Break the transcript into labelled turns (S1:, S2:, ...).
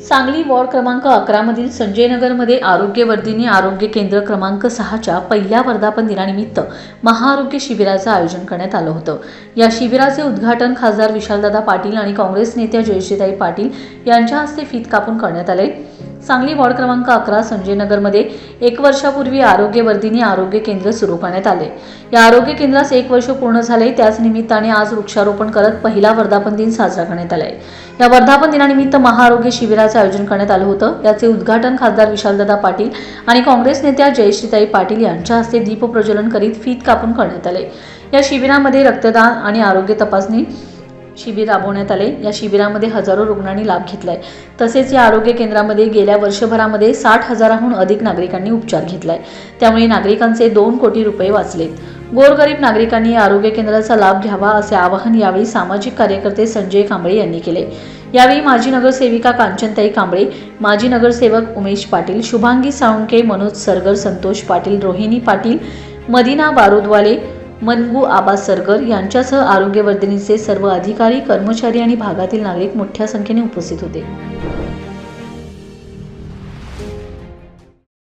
S1: Sangli ward क्रमांक अकरामधील संजयनगरमध्ये आरोग्यवर्धिनी आरोग्य केंद्र क्रमांक सहाच्या पहिल्या वर्धापन दिनानिमित्त महाआरोग्य शिबिराचं आयोजन करण्यात आलं होतं. या शिबिराचे उद्घाटन खासदार विशालदादा पाटील आणि काँग्रेस नेत्या जयश्रीताई पाटील यांच्या हस्ते फीत कापून करण्यात आले. सांगली वॉर्ड क्रमांक अकरा संजयनगरमध्ये एक वर्षापूर्वी आरोग्यवर्धिनी आरोग्य केंद्र सुरू करण्यात आले. या आरोग्य केंद्रास एक वर्ष पूर्ण झाले त्याच निमित्ताने आज वृक्षारोपण करत पहिला वर्धापन दिन साजरा करण्यात आलाय. या वर्धापन दिनानिमित्त महाआरोग्य शिबिराचं आयोजन करण्यात आलं होतं. याचे उद्घाटन खासदार विशालदादा पाटील आणि काँग्रेस नेत्या जयश्रीताई पाटील यांच्या हस्ते दीपप्रज्वलन करीत फीत कापून करण्यात आले. या शिबिरामध्ये रक्तदान आणि आरोग्य तपासणी शिबिर राबवण्यात आले. या शिबिरामध्ये हजारो रुग्णांनी लाभ घेतलाय. तसेच या आरोग्य केंद्रामध्ये गेल्या वर्षभरामध्ये साठ हजाराहून अधिक नागरिकांनी उपचार घेतलाय. त्यामुळे नागरिकांचे दोन कोटी रुपये वाचलेत. गोरगरीब नागरिकांनी या आरोग्य केंद्राचा लाभ घ्यावा असे आवाहन यावेळी सामाजिक कार्यकर्ते संजय कांबळे यांनी केले. यावेळी माजी नगरसेविका कांचनताई कांबळे माजी नगरसेवक उमेश पाटील शुभांगी साळुंके मनोज सरगर संतोष पाटील रोहिणी पाटील मदिना बारुदवाले मनगू आबा सरगर यांच्यासह आरोग्यवर्धिनीचे सर्व अधिकारी कर्मचारी आणि भागातील नागरिक मोठ्या संख्येने उपस्थित होते.